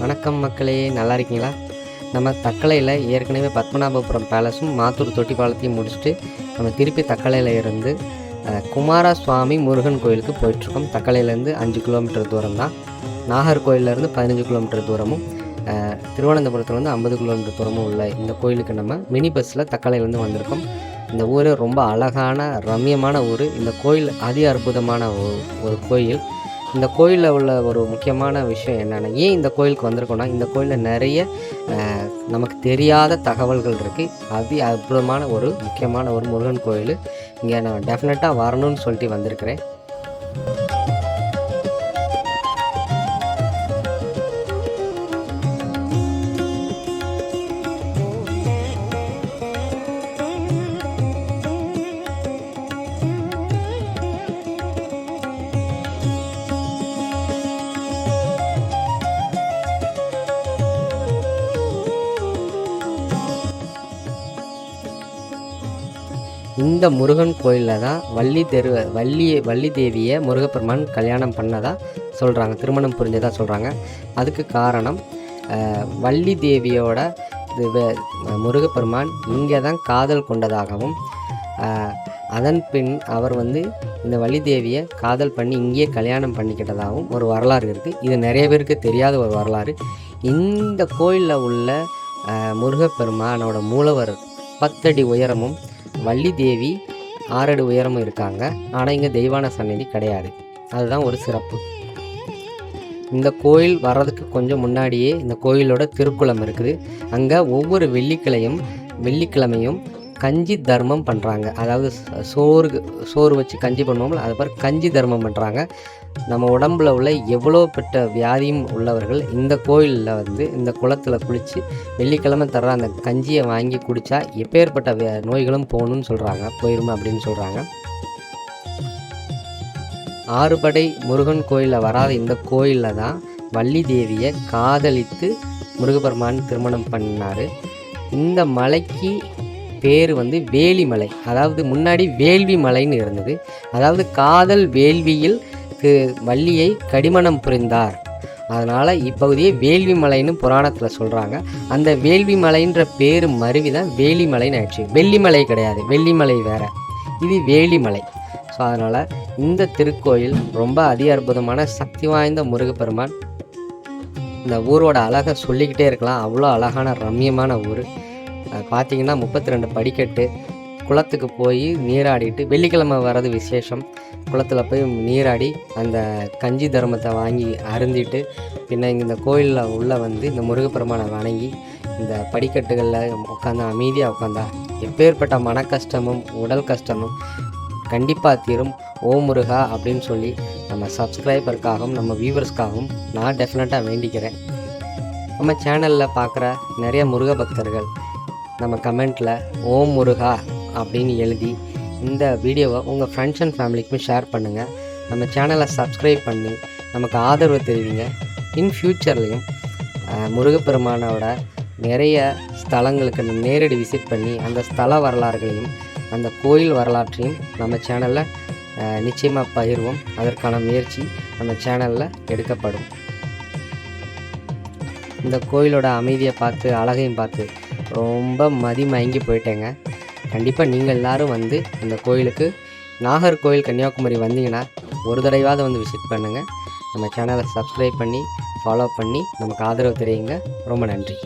வணக்கம் மக்களே நல்லா இருக்கீங்களா? நம்ம தக்கலையில் ஏற்கனவே பத்மநாபபுரம் பேலஸும் மாத்தூர் தொட்டி பாலத்தையும் முடிச்சுட்டு நம்ம திருப்பி தக்கலையில் இருந்து குமாரசுவாமி முருகன் கோயிலுக்கு போயிட்டுருக்கோம். தக்கலையிலேருந்து அஞ்சு கிலோமீட்டர் தூரம் தான் நாகர்கோயிலேருந்து பதினஞ்சு கிலோமீட்டர் தூரமும் திருவனந்தபுரத்துலேருந்து ஐம்பது கிலோமீட்டர் தூரமும் உள்ள இந்த கோயிலுக்கு நம்ம மினி பஸ்ஸில் தக்கலையிலேருந்து வந்திருக்கோம். இந்த ஊர் ரொம்ப அழகான ரம்யமான ஊர். இந்த கோயில் அதி அற்புதமான ஒரு ஒரு கோயில். இந்த கோயிலில் உள்ள ஒரு முக்கியமான விஷயம் என்னென்னா ஏன் இந்த கோயிலுக்கு வந்திருக்கோன்னா இந்த கோயிலில் நிறைய நமக்கு தெரியாத தகவல்கள் இருக்குது அதி அற்புதமான ஒரு முக்கியமான ஒரு முருகன் கோயில். இங்கே நான் டெஃபினட்டாக வரணும்னு சொல்லிட்டு வந்திருக்கிறேன். இந்த முருகன் கோயிலில் தான் வள்ளி தெரு வள்ளி வள்ளி தேவியை முருகப்பெருமான் கல்யாணம் பண்ணதாக சொல்கிறாங்க திருமணம் புரிஞ்சதாக சொல்கிறாங்க அதுக்கு காரணம் வள்ளி தேவியோட வே- முருகப்பெருமான் இங்கே தான் காதல் கொண்டதாகவும் அதன் பின் அவர் வந்து இந்த வள்ளி தேவியை காதல் பண்ணி இங்கேயே கல்யாணம் பண்ணிக்கிட்டதாகவும் ஒரு வரலாறு இருக்குது இது நிறைய பேருக்கு தெரியாத ஒரு வரலாறு. இந்த கோயிலில் உள்ள முருகப்பெருமானோட மூலவர் பத்தடி உயரமும் வள்ளி தேவி ஆறடி உயரமும் இருக்காங்க. ஆனால் இங்கே தெய்வான சன்னதி கிடையாது. அதுதான் ஒரு சிறப்பு. இந்த கோயில் வர்றதுக்கு கொஞ்சம் முன்னாடியே இந்த கோயிலோட திருக்குளம் இருக்குது. அங்கே ஒவ்வொரு வெள்ளிக்கிழையும் வெள்ளிக்கிழமையும் கஞ்சி தர்மம் பண்ணுறாங்க அதாவது சோறு சோறு வச்சு கஞ்சி பண்ணுவோம்ல அது மாதிரி கஞ்சி தர்மம் பண்ணுறாங்க நம்ம உடம்புல உள்ள எவ்வளோ பெற்ற வியாதியும் உள்ளவர்கள் இந்த கோயிலில் வந்து இந்த குளத்தில் குளித்து வெள்ளிக்கிழமை தர்ற அந்த கஞ்சியை வாங்கி குடித்தா எப்பேற்பட்ட நோய்களும் போகணும்னு சொல்கிறாங்க போயிரும் அப்படின்னு சொல்கிறாங்க ஆறுபடை முருகன் கோயிலில் வராத இந்த கோயிலில் தான் வள்ளி தேவியை காதலித்து முருகபெருமான் திருமணம் பண்ணார். இந்த மலைக்கு பேர் வந்து வேலிமலை. அதாவது முன்னாடி வேள்வி மலைன்னு இருந்தது. அதாவது காதல் வேள்வியில் வள்ளியை கடிமணம் புரிந்தார். அதனால் இப்பகுதியை வேள்வி மலைன்னு புராணத்தில் சொல்கிறாங்க அந்த வேள்வி மலைன்ற பேர் மருவி தான் வேலிமலைன்னு ஆயிடுச்சு. வெள்ளிமலை கிடையாது. வெள்ளிமலை வேற. இது வேலிமலை. ஸோ அதனால் இந்த திருக்கோயில் ரொம்ப அதி அற்புதமான சக்தி வாய்ந்த முருகப்பெருமான். இந்த ஊரோட அழகை சொல்லிக்கிட்டே இருக்கலாம். அவ்வளோ அழகான ரம்மியமான ஊர். பார்த்தீங்கன்னா முப்பத்தி ரெண்டு படிக்கட்டு குளத்துக்கு போய் நீராடிட்டு வெள்ளிக்கிழமை வர்றது விசேஷம். குளத்தில் போய் நீராடி அந்த கஞ்சி தர்மத்தை வாங்கி அருந்திட்டு பின்ன இந்த கோயிலில் உள்ளே வந்து இந்த முருகப்பெருமானை வணங்கி இந்த படிக்கட்டுகளில் உட்காந்து அமைதியாக உட்காந்தா எப்பேற்பட்ட மன கஷ்டமும் உடல் கஷ்டமும் கண்டிப்பாக தீரும். ஓ முருகா அப்படின்னு சொல்லி நம்ம சப்ஸ்கிரைபருக்காகவும் நம்ம வியூவர்ஸ்க்காகவும் நான் டெஃபினட்டாக வேண்டிக்கிறேன். நம்ம சேனலில் பார்க்குற நிறைய முருக பக்தர்கள் நம்ம கமெண்ட்டில் ஓம் முருகா அப்படின்னு எழுதி இந்த வீடியோவை உங்கள் ஃப்ரெண்ட்ஸ் அண்ட் ஃபேமிலிக்குமே ஷேர் பண்ணுங்கள் நம்ம சேனலை சப்ஸ்கிரைப் பண்ணி நமக்கு ஆதரவு தெரிவிங்க. இன் ஃப்யூச்சர்லேயும் முருகப்பெருமானோட நிறைய ஸ்தலங்களுக்கு நேரடி விசிட் பண்ணி அந்த ஸ்தல வரலாறுகளையும் அந்த கோயில் வரலாற்றையும் நம்ம சேனலில் நிச்சயமாக பகிர்வோம். அதற்கான முயற்சி நம்ம சேனலில் எடுக்கப்படும். இந்த கோயிலோட அமைதியை பார்த்து அழகையும் பார்த்து ரொம்ப மதிமயங்கி போயிட்டேங்க. கண்டிப்பாக நீங்கள் எல்லாரும் வந்து அந்த கோயிலுக்கு நாகர்கோயில் கன்னியாகுமரி வந்தீங்கன்னா ஒரு தடவையாவது வந்து விசிட் பண்ணுங்கள் நம்ம சேனலை சப்ஸ்கிரைப் பண்ணி ஃபாலோ பண்ணி நமக்கு ஆதரவு தெரியுங்க ரொம்ப நன்றி.